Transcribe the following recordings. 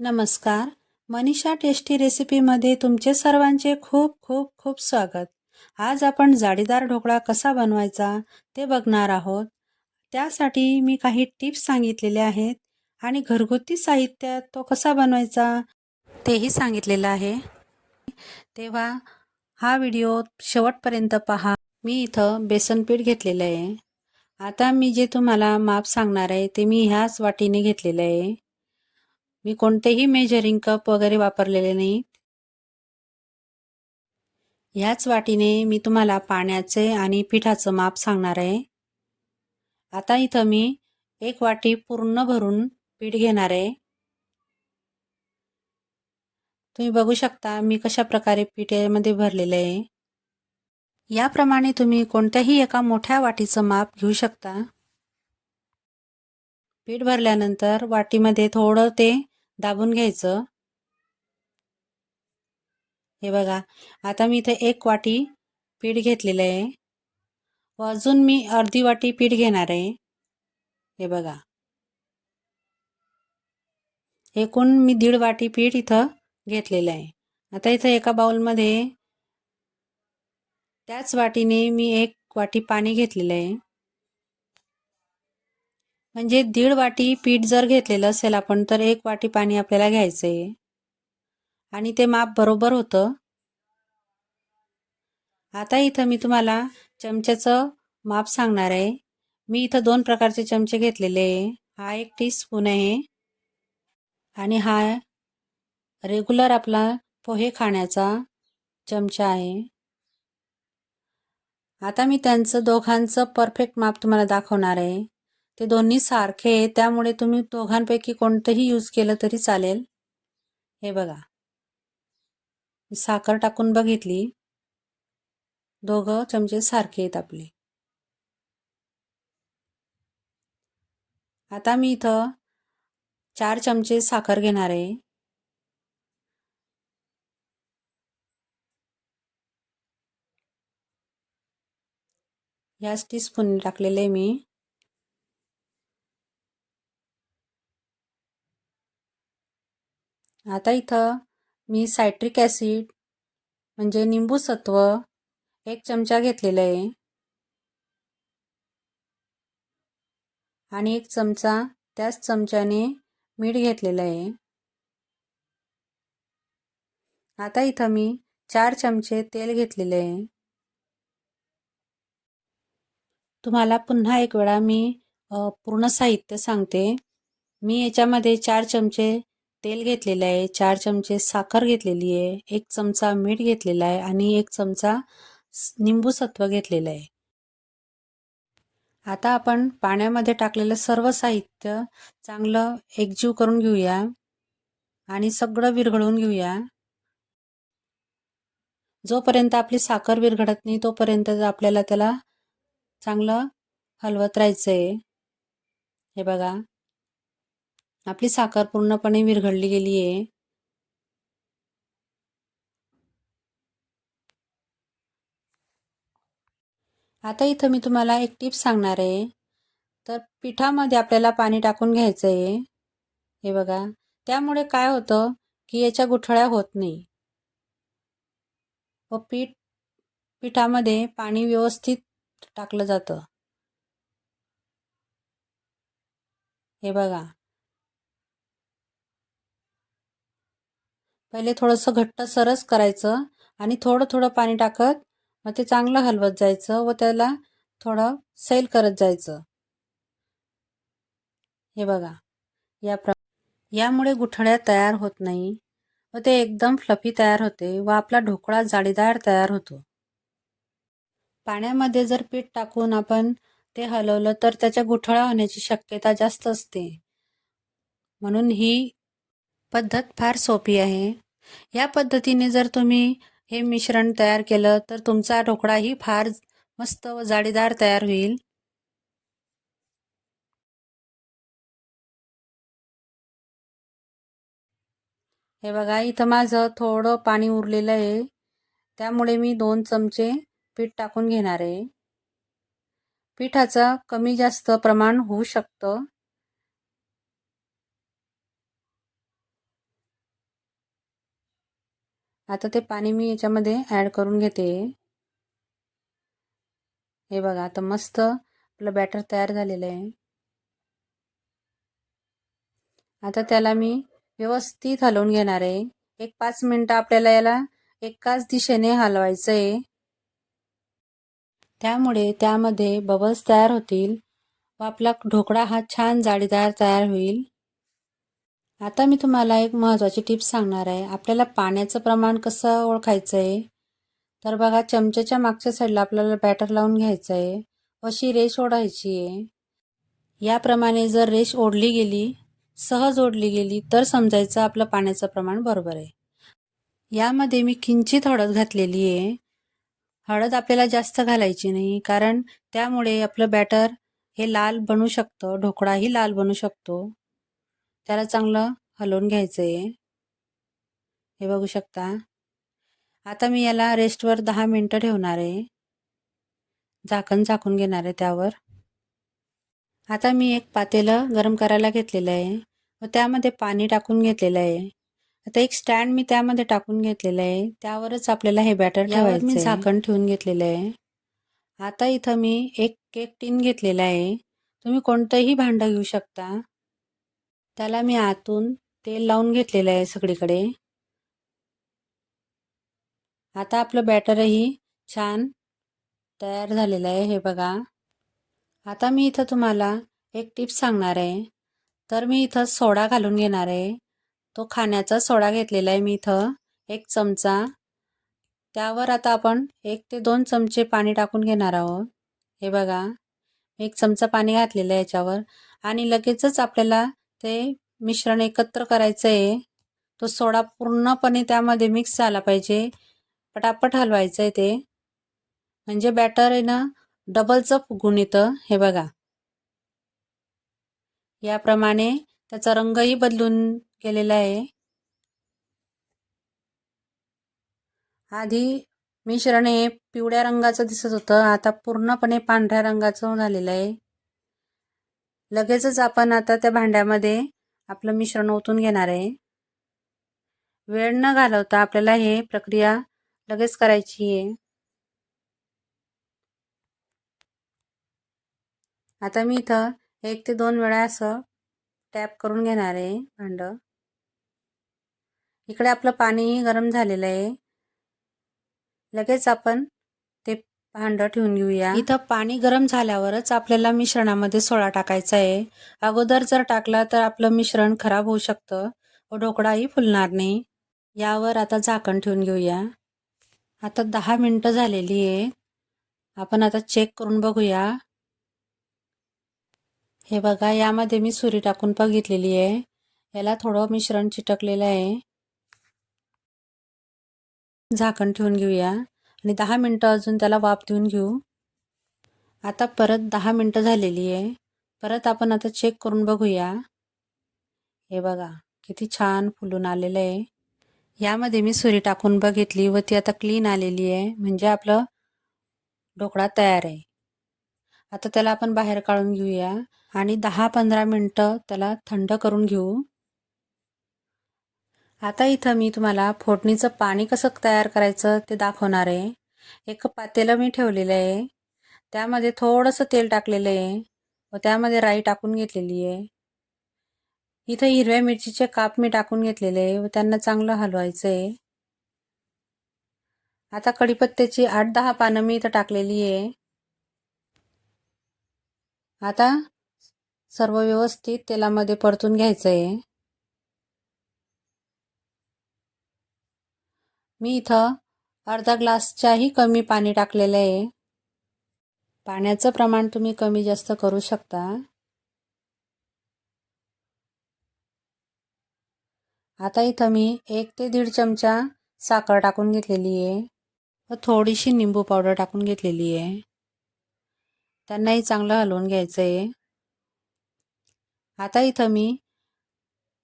नमस्कार. मनीषा टेस्टी रेसिपीमध्ये तुमचे सर्वांचे खूप खूप खूप स्वागत. आज आपण जाळीदार ढोकळा कसा बनवायचा ते बघणार आहोत. त्यासाठी मी काही टिप्स सांगितलेले आहेत आणि घरगुती साहित्यात तो कसा बनवायचा तेही सांगितलेलं आहे. तेव्हा हा व्हिडिओ शेवटपर्यंत पहा. मी इथं बेसन पीठ घेतलेलं आहे. आता मी जे तुम्हाला माप सांगणार आहे ते मी ह्याच वाटीने घेतलेलं आहे. मी कोणतेही मेजरिंग कप वगैरे वापरलेले नाही. ह्याच वाटीने मी तुम्हाला पाण्याचे आणि पिठाचं माप सांगणार आहे. आता इथं मी एक वाटी पूर्ण भरून पीठ घेणार आहे. तुम्ही बघू शकता मी कशा प्रकारे पीठ यामध्ये भरलेलं आहे. याप्रमाणे तुम्ही कोणत्याही एका मोठ्या वाटीचं माप घेऊ शकता. पीठ भरल्यानंतर वाटीमध्ये थोडं ते दाबून घ्यायचं. हे बघा आता मी इथे एक वाटी पीठ घेतलेलं आहे. व अजून मी अर्धी वाटी पीठ घेणार आहे. हे बघा. एकूण मी दीड वाटी पीठ इथं घेतलेलं आहे. आता इथं एका बाउलमध्ये त्याच वाटीने मी एक वाटी पाणी घेतलेलं आहे. म्हणजे दीड वाटी पीठ जर घेतलेलं असेल आपण तर एक वाटी पाणी आपल्याला घ्यायचं आहे आणि ते माप बरोबर होतं. आता इथं मी तुम्हाला चमच्याचं माप सांगणार आहे. मी इथं दोन प्रकारचे चमचे घेतलेले आहे. हा एक टी स्पून आहे. आणि हा रेग्युलर आपला पोहे खाण्याचा चमचा आहे. आता मी त्यांचं दोघांचं परफेक्ट माप तुम्हाला दाखवणार आहे. ते दोन्ही सारखे आहे त्यामुळे तुम्ही दोघांपैकी कोणतंही यूज केलं तरी चालेल. हे बघा. साखर टाकून बघितली. दोघं चमचे सारखे आहेत आपले. आता मी इथं चार चमचे साखर घेणार आहे. ह्याच टीस्पून टाकलेले मी. आता इथं मी सायट्रिक ॲसिड म्हणजे निंबू सत्व एक चमचा घेतलेला आहे. आणि एक चमचा त्याच चमच्याने मीठ घेतलेलं आहे. आता इथं मी चार चमचे तेल घेतलेले आहे. तुम्हाला पुन्हा एक वेळा मी पूर्ण साहित्य सांगते. मी याच्यामध्ये चार चमचे तेल घेतलेलं आहे चार चमचे साखर घेतलेली आहे एक चमचा मीठ घेतलेला आहे आणि एक चमचा निंबू सत्व घेतलेलं आहे. आता आपण पाण्यामध्ये टाकलेलं सर्व साहित्य चांगलं एकजीव करून घेऊया आणि सगळं विरघळून घेऊया. जोपर्यंत आपली साखर विरघळत नाही तोपर्यंत आपल्याला त्याला चांगलं हलवत राहायचं आहे हे बघा. आपली साखर पूर्णपणे विरघळली गेली आहे आता इथं मी तुम्हाला एक टिप सांगणार आहे. तर पिठामध्ये आपल्याला पाणी टाकून घ्यायचं आहे हे बघा. त्यामुळे काय होतं की याच्या गुठळ्या होत नाही. व पीठ पिठामध्ये पाणी व्यवस्थित टाकलं जातं. हे बघा. पहिले थोडंसं घट्ट सरस करायचं आणि थोडं थोडं पाणी टाकत मग ते चांगलं हलवत जायचं व त्याला थोडं सैल करत जायचं. हे बघा. या प्र यामुळे गुठळ्या तयार होत नाही व ते एकदम फ्लफी तयार होते व आपला ढोकळा जाळीदार तयार होतो. पाण्यामध्ये जर पीठ टाकून आपण ते हलवलं तर त्याच्या गुठळ्या होण्याची शक्यता जास्त असते. म्हणून ही पद्धत फार सोपी आहे. या पद्धतीने जर तुम्ही हे मिश्रण तयार केलं तर तुमचा ढोकळाही फार मस्त व जाळीदार तयार होईल. हे बघा इथं माझं थोडं पाणी उरलेलं आहे. त्यामुळे मी दोन चमचे पीठ टाकून घेणार आहे. पिठाचं कमी जास्त प्रमाण होऊ शकतं. आता ते पाणी मी याच्यामध्ये ॲड करून घेते. हे बघा आता मस्त आपलं बॅटर तयार झालेलं आहे. आता त्याला मी व्यवस्थित हलवून घेणार आहे. एक पाच मिनटं आपल्याला याला एकाच दिशेने हलवायचं आहे त्यामुळे त्यामध्ये बबल्स तयार होतील व आपला ढोकळा हा छान जाळीदार तयार होईल. आता मी तुम्हाला एक महत्त्वाची टिप्स सांगणार आहे. आपल्याला पाण्याचं प्रमाण कसं ओळखायचं आहे तर बघा चमच्याच्या मागच्या साईडला आपल्याला बॅटर लावून घ्यायचं आहे अशी रेष ओढायची आहे. याप्रमाणे जर रेष ओढली गेली सहज ओढली गेली तर समजायचं आपलं पाण्याचं प्रमाण बरोबर आहे. यामध्ये मी किंचित हळद घातलेली आहे. हळद आपल्याला जास्त घालायची नाही कारण त्यामुळे आपलं बॅटर हे लाल बनू शकतं ढोकळाही लाल बनू शकतो. त्याला चांगलं हलवून घ्यायचं आहे हे बघू शकता. आता मी याला रेस्टवर दहा मिनटं ठेवणार आहे. झाकण झाकून घेणार आहे त्यावर. आता मी एक पातेलं गरम करायला घेतलेलं आहे व त्यामध्ये पाणी टाकून घेतलेलं आहे. आता एक स्टँड मी त्यामध्ये टाकून घेतलेलं आहे. त्यावरच आपल्याला हे बॅटर ठेवायचं मी झाकण ठेवून घेतलेलं आहे. आता इथं मी एक केक टीन घेतलेला आहे. तुम्ही कोणतंही भांडं घेऊ शकता. त्याला मी आतून तेल लावून घेतलेलं आहे सगळीकडे. आता आपलं बॅटरही छान तयार झालेलं आहे हे बघा. आता मी इथं तुम्हाला एक टिप्स सांगणार आहे. तर मी इथं सोडा घालून घेणार आहे. तो खाण्याचा सोडा घेतलेला आहे मी इथं एक चमचा. त्यावर आता आपण एक ते दोन चमचे पाणी टाकून घेणार आहोत. हे बघा एक चमचा पाणी घातलेलं आहे याच्यावर. आणि लगेचच आपल्याला ते मिश्रण एकत्र करायचं आहे तो सोडा पूर्णपणे त्यामध्ये मिक्स झाला पाहिजे. पटापट हलवायचं आहे ते. म्हणजे बॅटर आहे ना डबलचं फुगून येतं. हे बघा. याप्रमाणे त्याचा रंगही बदलून गेलेला आहे. आधी मिश्रण हे पिवळ्या रंगाचं दिसत होतं. आता पूर्णपणे पांढऱ्या रंगाचं झालेलं आहे. लगेचच आपण आता त्या भांड्यामध्ये आपलं मिश्रण ओतून घेणार आहे. वेळ न घालवता आपल्याला हे प्रक्रिया लगेच करायची आहे. आता मी इथं एक ते दोन वेळा असं टॅप करून घेणार आहे भांडं. इकडे आपलं पाणी गरम झालेलं आहे. लगेच आपण भांडं ठेवून घेऊया इथं पाणी गरम झाल्यावरच आपल्याला मिश्रणामध्ये सोळा टाकायचा आहे अगोदर जर टाकला तर आपलं मिश्रण खराब होऊ शकतं. व ढोकळाही फुलणार नाही. यावर आता झाकण ठेवून घेऊया. आता दहा मिनटं झालेली आहे. आपण आता चेक करून बघूया. हे बघा यामध्ये मी सुरी टाकून बघितलेली आहे. याला थोडं मिश्रण चिटकलेलं आहे. झाकण ठेवून घेऊया. आणि दहा मिनटं अजून त्याला वाफ देऊन घेऊ. आता परत दहा मिनटं झालेली आहे. परत आपण आता चेक करून बघूया. हे बघा किती छान फुलून आलेलं आहे. यामध्ये मी सुरी टाकून बघितली व ती आता क्लीन आलेली आहे. म्हणजे आपलं ढोकळा तयार आहे. आता त्याला आपण बाहेर काढून घेऊया. आणि दहा पंधरा मिनटं त्याला थंड करून घेऊ. आता इथं मी तुम्हाला फोडणीचं पाणी कसं तयार करायचं ते दाखवणार आहे. एक पातेलं मी ठेवलेलं आहे. त्यामध्ये थोडंसं तेल टाकलेलं आहे. व त्यामध्ये राई टाकून घेतलेली आहे. इथं हिरव्या मिरचीचे काप मी टाकून घेतलेले आहे व त्यांना चांगलं हलवायचं आहे आता कढीपत्त्याची आठ दहा पानं मी इथं टाकलेली आहे. आता सर्व व्यवस्थित तेलामध्ये परतून घ्यायचं आहे मी इथं अर्धा ग्लासच्याही कमी पाणी टाकलेलं आहे. पाण्याचं प्रमाण तुम्ही कमी जास्त करू शकता. आता इथं मी एक ते दीड चमचा साखर टाकून घेतलेली आहे. व थोडीशी निंबू पावडर टाकून घेतलेली आहे. त्यांनाही चांगलं हलवून घ्यायचं आहे आता इथं मी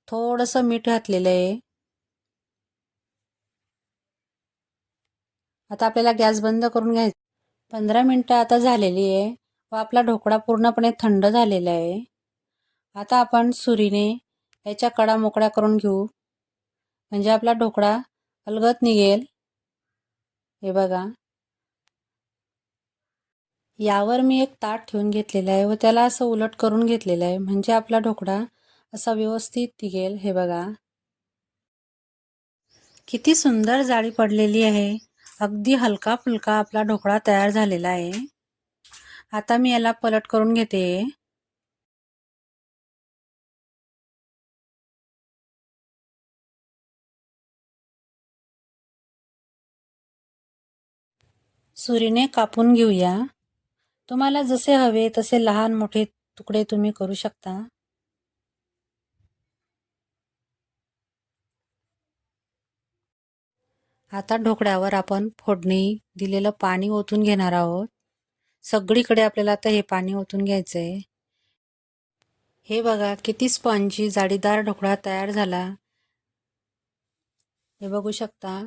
थोडंसं मीठ घातलेलं आहे. आता आपल्याला गॅस बंद करून घ्यायचं. पंधरा मिनटं आता झालेली आहे. व आपला ढोकळा पूर्णपणे थंड झालेला आहे. आता आपण सुरीने याच्या कडा मोकळ्या करून घेऊ. म्हणजे आपला ढोकळा अलगत निघेल. हे बघा. यावर मी एक ताट ठेवून घेतलेलं आहे व त्याला असं उलट करून घेतलेलं आहे. म्हणजे आपला ढोकळा असा व्यवस्थित निघेल. हे बघा. किती सुंदर जाळी पडलेली आहे. अगदी हलका फुलका आपला ढोकळा तयार झालेला आहे. आता मी याला पलट करून घेते. सुरीने कापून घेऊया. तुम्हाला जसे हवे तसे लहान मोठे तुकडे तुम्ही करू शकता. आता ढोकळ्यावर आपण फोडणी दिलेलं पाणी ओतून घेणार आहोत. सगळीकडे आपल्याला आता हे पाणी ओतून घ्यायचं आहे हे बघा किती स्पंजी जाडीदार ढोकळा तयार झाला. हे बघू शकता.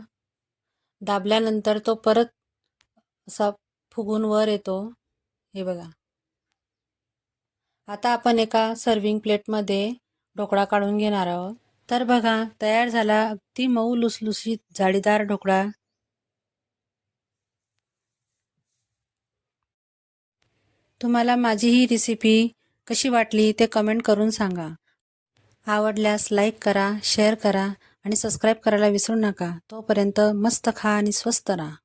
दाबल्यानंतर तो परत असा फुगून वर येतो. हे बघा. आता आपण एका सर्विंग प्लेटमध्ये ढोकळा काढून घेणार आहोत. तर बघा तयार झाला अगदी मऊ लुसलुसीत जाळीदार ढोकळा. तुम्हाला माझी ही रेसिपी कशी वाटली ते कमेंट करून सांगा. आवडल्यास लाईक करा शेअर करा आणि सबस्क्राईब करायला विसरू नका. तोपर्यंत मस्त खा आणि स्वस्त राहा.